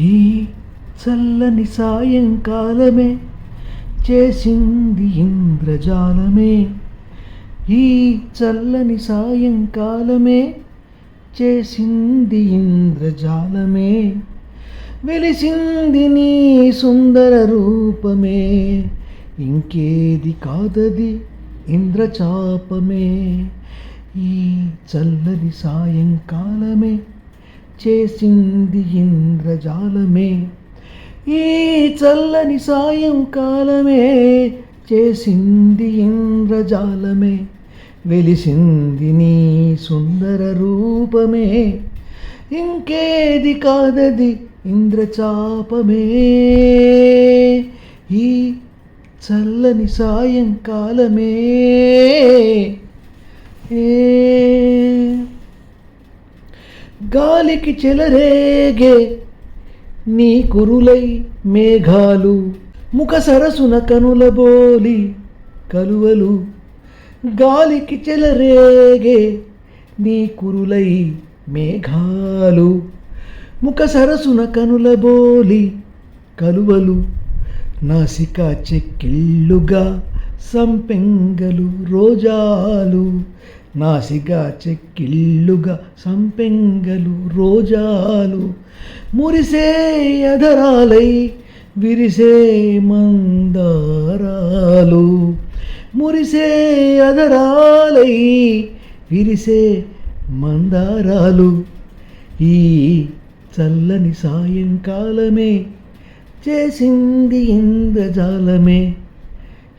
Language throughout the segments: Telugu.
ఈ చల్లని సాయంకాలమే చేసింది ఇంద్రజాలమే. ఈ చల్లని సాయంకాలమే చేసింది ఇంద్రజాలమే. వెలిసింది నీ సుందర రూపమే. ఇంకేది కాదది ఇంద్రచాపమే. ఈ చల్లని సాయంకాలమే చేసింది ఇంద్రజాలమే. ఈ చల్లని సాయంకాలమే చేసింది ఇంద్రజాలమే. వెలిసింది నీ సుందర రూపమే. ఇంకేది కాదది ఇంద్రచాపమే. ఈ చల్లని సాయంకాలమే ఏ గాలికి చెలరేగే నీ కురులై మేఘాలు ముఖ సరసున కనుల బోలి కలువలు. గాలికి చెలరేగే నీ కురులై మేఘాలు ముఖ సరసున కనుల బోలి కలువలు. నాసిక చెక్కిళ్ళుగా సంపెంగలు రోజాలు నాసిగా చెక్కిళ్ళుగా సంపెంగలు రోజాలు. మురిసే అధరాలై విరిసే మందారాలు. మురిసే అధరాలై విరిసే మందారాలు. ఈ చల్లని సాయంకాలమే చేసింది ఇంద్రజాలమే.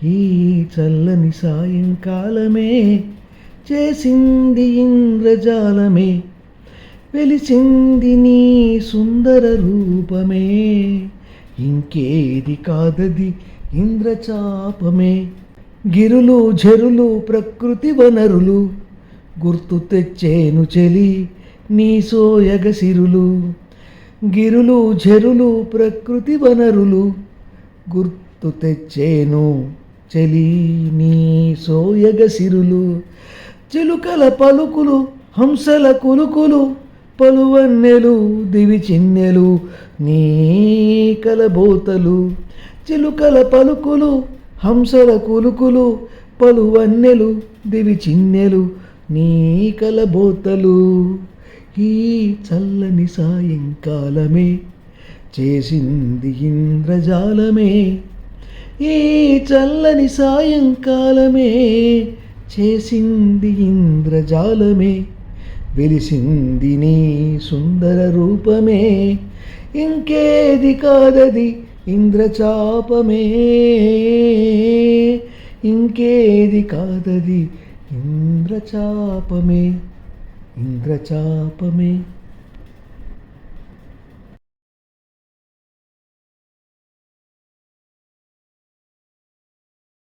ఈ చల్లని సాయంకాలమే చేసింది ఇంద్రజాలమే వెలిసింది నీ సుందర రూపమే. ఇంకేది కాదది ఇంద్రచాపమే. గిరులు ఝరులు ప్రకృతి వనరులు గుర్తు తెచ్చేను చెలి నీ సోయగసిరులు గిరులు ఝరులు ప్రకృతి వనరులు గుర్తు తెచ్చేను. చెలి నీ సోయగసిరులు చిలుకల పలుకులు హంసల కులుకులు పలువన్నెలు దివి చిన్నెలు నీ కలబోతలు చిలుకల పలుకులు హంసల కులుకులు పలువన్నెలు దివి చిన్నెలు నీ కలబోతలు. ఈ చల్లని సాయంకాలమే చేసింది ఇంద్రజాలమే ఈ చల్లని సాయంకాలమే చేసింది ఇంద్రజాలమే వెలిసింది నీ సుందర రూపమే. ఇంకేది కాదది ఇంద్రచాపమే. ఇంకేది కాదది ఇంద్రచాపమే. ఇంద్రచాపమే.